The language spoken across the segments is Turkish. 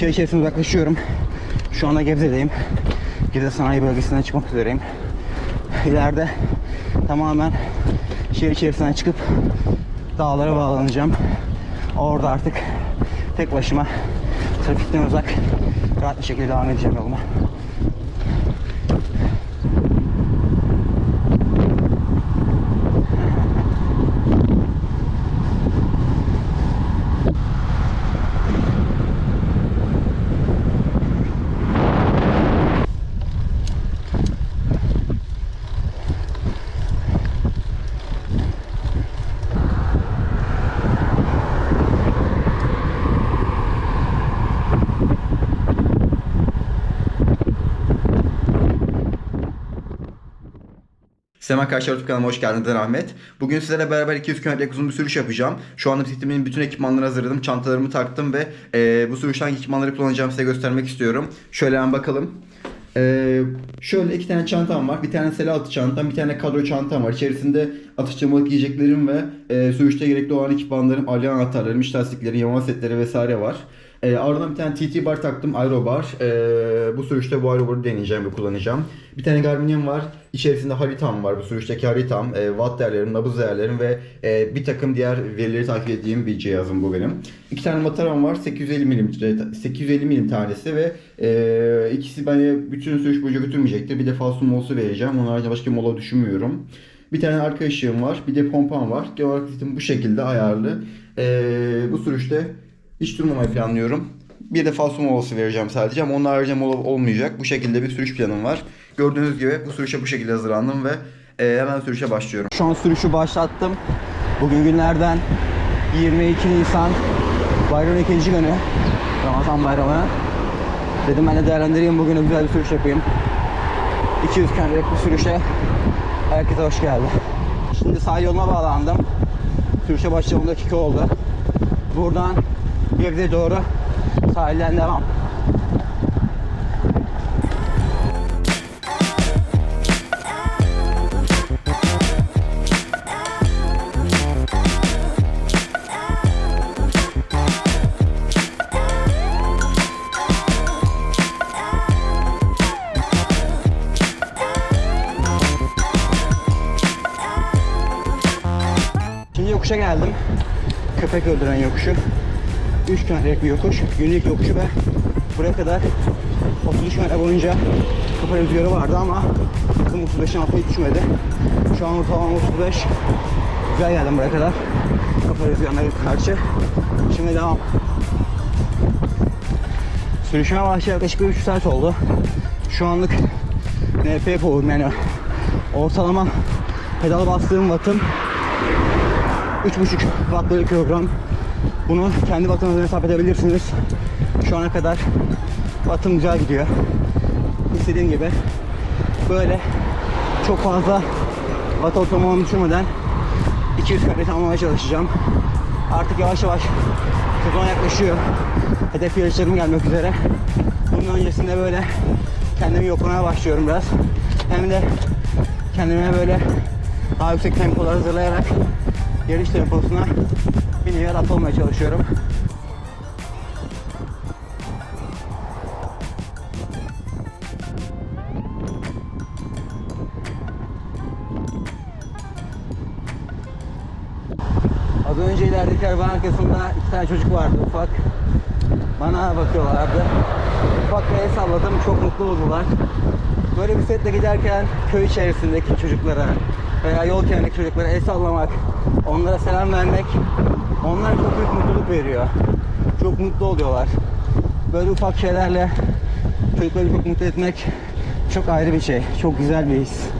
şehir içerisine uzaklaşıyorum. Şu anda Gebze'deyim. Gebze sanayi bölgesinden çıkmak üzereyim. İleride tamamen şehir içerisinden çıkıp dağlara bağlanacağım. Orada artık tek başıma trafikten uzak rahat bir şekilde devam edeceğim yoluma. Selam arkadaşlar YouTube kanalıma hoş geldiniz ben Ahmet. Bugün sizlerle beraber 200 kilometrelik uzun bir sürüş yapacağım. Şu anda bisikletimin bütün ekipmanlarını hazırladım. Çantalarımı taktım ve e, bu sürüşten ekipmanları kullanacağımı size göstermek istiyorum. Şöyle hemen bakalım. E, şöyle iki tane çantam var. Bir tane sele altı çantam, bir tane kadro çantam var. İçerisinde atıştırmalık yiyeceklerim ve e, sürüşte gerekli olan ekipmanlarım, alyan anahtarlarım, iç lastikleri, yama setleri vesaire var. E, ardından bir tane TT bar taktım, aero bar. E, bu sürüşte bu aero barı deneyeceğim ve kullanacağım. Bir tane Garmin'im var. İçerisinde haritam var. Bu sürüşteki haritam, e, watt değerlerim, nabız değerlerim ve e, bir takım diğer verileri takip ettiğim bir cihazım bu benim. İki tane mataram var. 850 milim 850 milim tanesi ve e, ikisi beni bütün sürüş boyunca götürmeyecektir. Bir de falso molası vereceğim. Onun haricinde başka mola düşünmüyorum. Bir tane arka ışığım var. Bir de pompam var. Genel olarak bu şekilde ayarlı. E, bu sürüşte hiç durmamayı planlıyorum. Bir de falso molası vereceğim sadece ama onun haricinde mola olmayacak. Bu şekilde bir sürüş planım var. Gördüğünüz gibi bu sürüşe bu şekilde hazırlandım ve e, hemen sürüşe başlıyorum. Şu an sürüşü başlattım. Bugün günlerden 22 Nisan bayramın ikinci günü. Ramazan bayramı. Dedim ben de değerlendireyim bugün güzel bir sürüş yapayım. 200 kilometrelik bir sürüşe herkese hoş geldi. Şimdi sahil yoluna bağlandım. Sürüşe başladığım dakika oldu. Buradan Gebze'ye doğru sahilden devam. Şimdi yokuşa geldim. Köpek öldüren yokuşu. 3 kilometrelik bir yokuş. Günlük yokuşu ve buraya kadar 33 metre boyunca kafa rüzgarı vardı ama hızım 35'in altına düşmedi. Şu an ortalama 35. Güzel geldim buraya kadar. Kafa rüzgarına karşı. Şimdi devam. Sürüşüme başlayalı yaklaşık bir 3 saat oldu. Şu anlık NP power'um yani ortalama pedal bastığım wattım 3,5 watt bölü kilogram. Bunu kendi wattınızdan hesap edebilirsiniz. Şu ana kadar wattım güzel gidiyor. İstediğim gibi böyle çok fazla watt ortalamamı düşürmeden 200 kilometre tamamlamaya çalışacağım. Artık yavaş yavaş sezon yaklaşıyor. Hedef yarışlarım gelmek üzere. Bunun öncesinde böyle kendimi yoklamaya başlıyorum biraz. Hem de kendime böyle daha yüksek tempolar hazırlayarak yarış temposuna bir nevi adapte olmaya çalışıyorum. Az önce ilerideki arabanın arkasında iki tane çocuk vardı ufak. Bana bakıyorlardı. Ufak bir el salladım, çok mutlu oldular. Böyle bisikletle giderken köy içerisindeki çocuklara veya yol kenarındaki çocuklara el sallamak, onlara selam vermek onlara çok büyük mutluluk veriyor. Çok mutlu oluyorlar. Böyle ufak şeylerle çocukları çok mutlu etmek çok ayrı bir şey. Çok güzel bir his.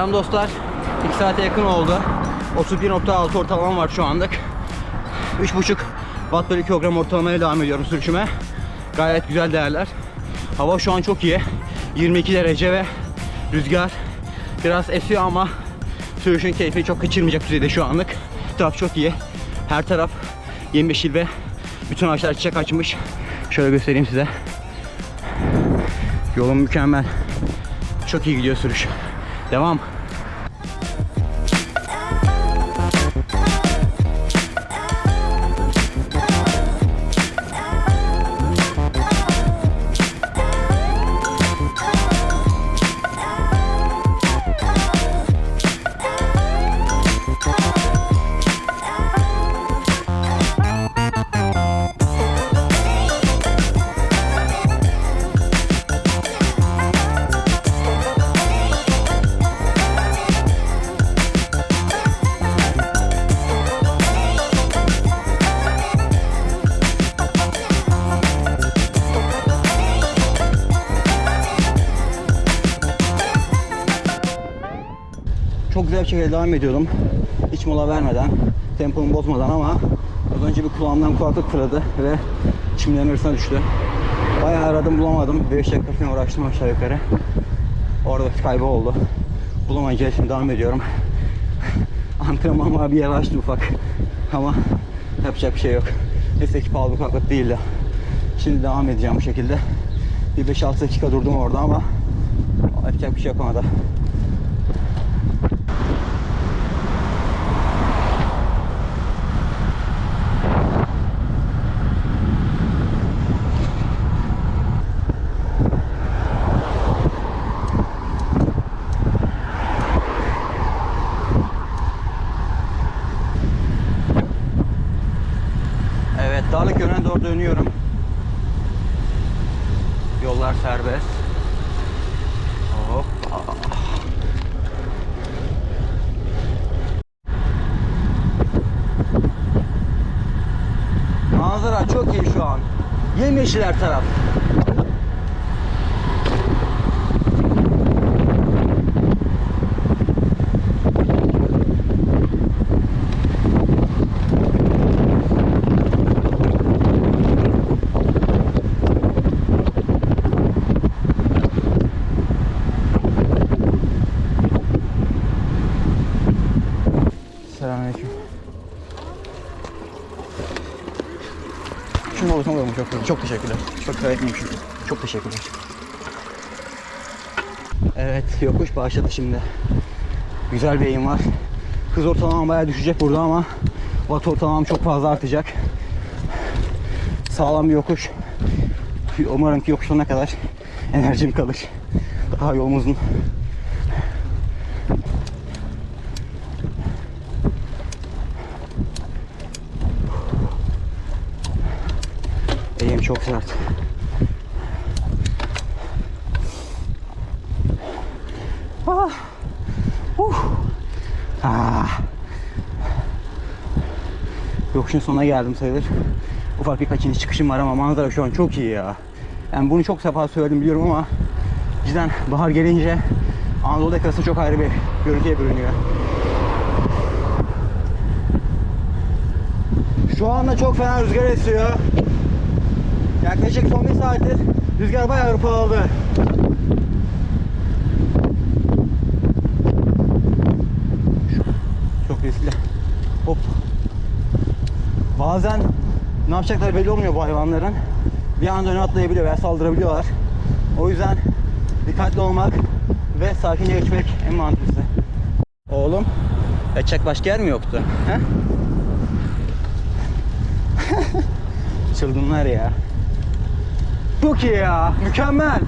Selam dostlar. 2 saate yakın oldu. 31.6 ortalamam var şu anlık. 3.5 watt bölü kilogram ortalamaya devam ediyorum sürüşüme. Gayet güzel değerler. Hava şu an çok iyi. 22 derece ve rüzgar biraz esiyor ama sürüşün keyfi çok kaçırmayacak düzeyde şu anlık. Taraf çok iyi. Her taraf yemyeşil ve bütün ağaçlar çiçek açmış. Şöyle göstereyim size. Yolum mükemmel. Çok iyi gidiyor sürüş. Devam. Şekilde devam ediyordum. Hiç mola vermeden, tempomu bozmadan ama az önce bir kulağımdan kulaklık fırladı ve çimlerin arasına düştü. Bayağı aradım bulamadım. 5 dakika falan uğraştım aşağı yukarı. Orada kaybı oldu. Bulamayınca şimdi devam ediyorum. Antrenman var bir yavaştı ufak. Ama yapacak bir şey yok. Neyse ki pahalı kulaklık değildi. Şimdi devam edeceğim bu şekilde. Bir 5-6 dakika durdum orada ama yapacak bir şey yok ona da. Evet, Dönüyorum. Yollar serbest. Hoppa. Manzara çok iyi şu an. Yemyeşil her taraf. Çok, güzel. çok teşekkürler. Çok teşekkürler. Evet, yokuş başladı şimdi. Güzel bir eğim var. Hız ortalamam bayağı düşecek burada ama watt ortalamam çok fazla artacak. Sağlam bir yokuş. Umarım ki yokuş sonuna kadar enerjim kalır. Daha yolum çok sert. Ah. Uh. Ah. Yokuşun sonuna geldim sayılır. Ufak birkaç iniş çıkışım var ama manzara şu an çok iyi ya. Yani bunu çok sefa söyledim biliyorum ama cidden bahar gelince Anadolu yakası çok ayrı bir görüntüye bürünüyor. Şu anda çok fena rüzgar esiyor. Yaklaşık son bir saattir rüzgar bayağı hırpaladı. Çok riskli. Hop. Bazen ne yapacakları belli olmuyor bu hayvanların. Bir anda öne atlayabiliyor veya saldırabiliyorlar. O yüzden dikkatli olmak ve sakince geçmek en mantıklısı. Oğlum, kaçacak başka yer mi yoktu? He? Çılgınlar ya. Çok iyi ya. Mükemmel.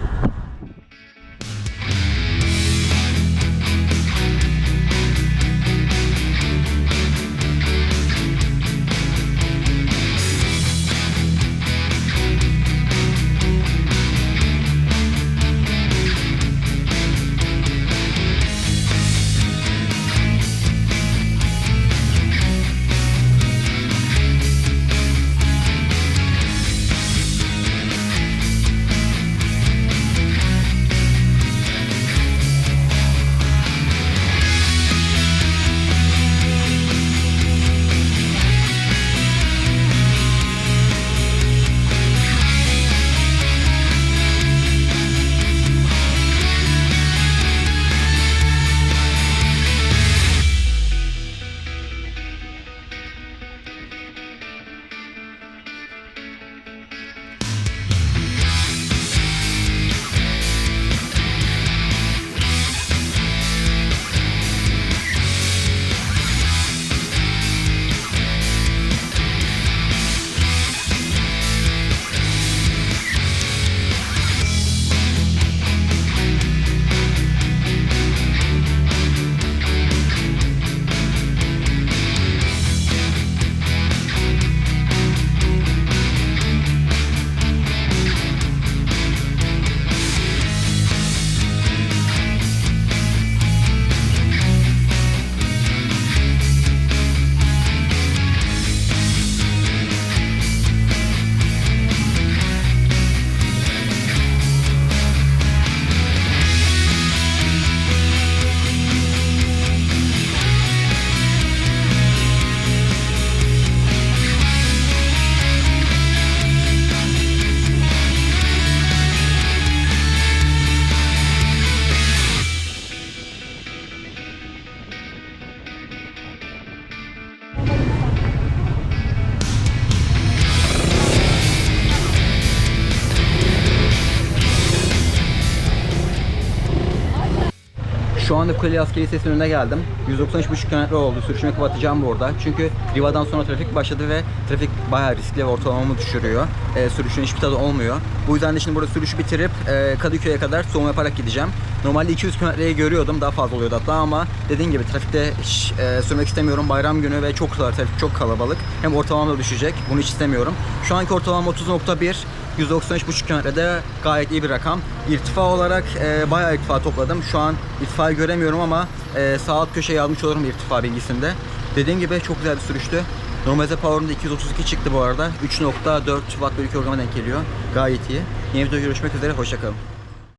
Şu anda Kuleli Askeri Lisesi'nin önüne geldim. 193,5 km oldu. Sürüşümü kapatacağım burada. Çünkü Riva'dan sonra trafik başladı ve trafik bayağı riskli ve ortalamamı düşürüyor. E, sürüşün hiçbir tadı olmuyor. Bu yüzden de şimdi burada sürüşü bitirip e, Kadıköy'e kadar soğuma yaparak gideceğim. Normalde 200 kilometreyi görüyordum. Daha fazla oluyordu hatta ama dediğim gibi trafikte hiç e, sürmek istemiyorum. Bayram günü ve çok trafik çok kalabalık. Hem ortalamam da düşecek. Bunu hiç istemiyorum. Şu anki ortalama 30.1. 193,5 kilometrede gayet iyi bir rakam. İrtifa olarak e, bayağı irtifa topladım. Şu an irtifayı göremiyorum ama e, sağ alt köşeye yazmış olurum irtifa bilgisinde. Dediğim gibi çok güzel bir sürüştü. Normalde Power'ımda 232 çıktı bu arada. 3.4 watt bölü kilograma denk geliyor. Gayet iyi. Yeni videoda görüşmek üzere. Hoşçakalın.